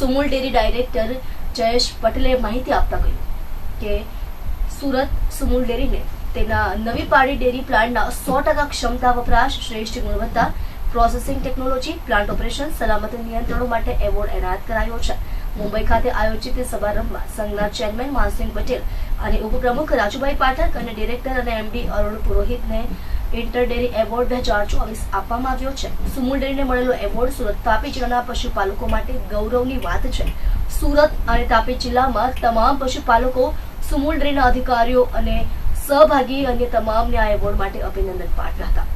Sumul dairy director Jayesh પટેલે માહિતી આપતા કહ્યું કે સુરત સુમુલ ડેરીને તેના નવી પાડી ડેરી પ્લાન્ટના સો ટકા ક્ષમતા વપરાશ શ્રેષ્ઠ ગુણવત્તા પ્રોસેસિંગ ટેકનોલોજી, પ્લાન્ટ ઓપરેશન, સલામત નિયંત્રણો માટે એવોર્ડ એનાયત કરાયો છે. મુંબઈ ખાતે આયોજિત સમારંભમાં સંઘના ચેરમેન માનસિંહ પટેલ અને ઉપપ્રમુખ રાજુભાઈ પાઠક અને ડિરેક્ટર અને એમડી અરુણ પુરોહિતને ઇન્ટર ડેરી એવોર્ડ બે હજાર ચોવીસ આપવામાં આવ્યો છે. સુમુલ ડેરીને મળેલો એવોર્ડ સુરત તાપી જિલ્લાના પશુપાલકો માટે ગૌરવની વાત છે. સુરત અને તાપી જિલ્લામાં તમામ પશુપાલકો, સુમુલ ડેરીના અધિકારીઓ અને સહભાગી અન્ય તમામને આ એવોર્ડ માટે અભિનંદન પાઠવ્યા હતા.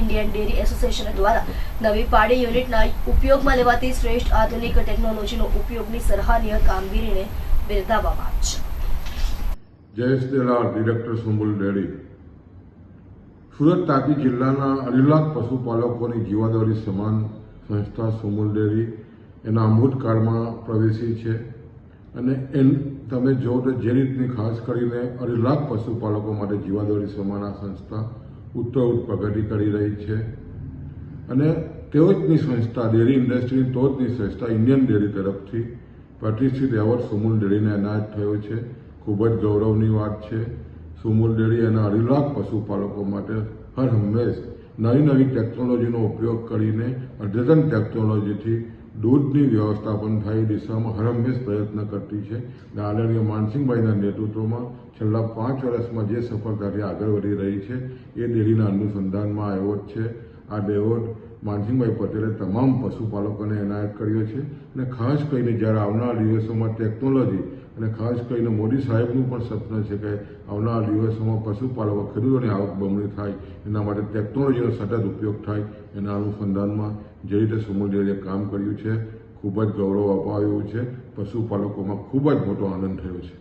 ઇન્ડિયન ડેરી એસોસિએશન દ્વારા નવી પાડી યુનિટના ઉપયોગમાં લેવાતી શ્રેષ્ઠ આધુનિક ટેકનોલોજીનો ઉપયોગની સરાહનીય કામગીરીને બિરદાવવામાં આવી છે. Jayesh Delar director Sumul dairy. Surat Tapi જિલ્લાના અઢીલાખ પશુપાલકોની જીવાદોરી સમાન સંસ્થા સુમુલ ડેરી એના અમૃતકાળમાં પ્રવેશી છે. અને એમ તમે જો તો જે રીતની ખાસ કરીને અઢી લાખ પશુપાલકો માટે જીવાદોરી સમાન આ સંસ્થા ઉત્તરોત્તર પ્રગતિ કરી રહી છે. અને તેઓ જની સંસ્થા, ડેરી ઇન્ડસ્ટ્રીની ટોચની સંસ્થા ઇન્ડિયન ડેરી તરફથી પ્રતિષ્ઠિત એવોર્ડ સુમુલ ડેરીને એનાયત થયો છે. ખૂબ જ ગૌરવની વાત છે. સુમુલ ડેરી અને અઢી લાખ પશુપાલકો માટે હર હંમેશ નવી નવી ટેકનોલોજીનો ઉપયોગ કરીને અદ્યતન ટેકનોલોજીથી દૂધની વ્યવસ્થાપન થાય દિશામાં હર હંમેશ પ્રયત્ન કરતી છે. આદરણીય માનસિંહભાઈના નેતૃત્વમાં છેલ્લા પાંચ વર્ષમાં જે સફળતાથી આગળ વધી રહી છે, એ ડેરીના અનુસંધાનમાં આવ્યો છે. આ એવોર્ડ માનસિંહભાઈ પટેલે તમામ પશુપાલકોને એનાયત કર્યો છે અને ખાસ કરીને જ્યારે આવનારા દિવસોમાં ટેકનોલોજી અને ખાસ કરીને મોદી સાહેબનું પણ સપનું છે કે આવનારા દિવસોમાં પશુપાલકો ખેડૂતોની આવક બમણી થાય, એના માટે ટેકનોલોજીનો સતત ઉપયોગ થાય, એના અનુસંધાનમાં જે રીતે સુમુલ ડેરીએ કામ કર્યું છે, ખૂબ જ ગૌરવ અપાવ્યું છે, પશુપાલકોમાં ખૂબ જ મોટો આનંદ થયો છે.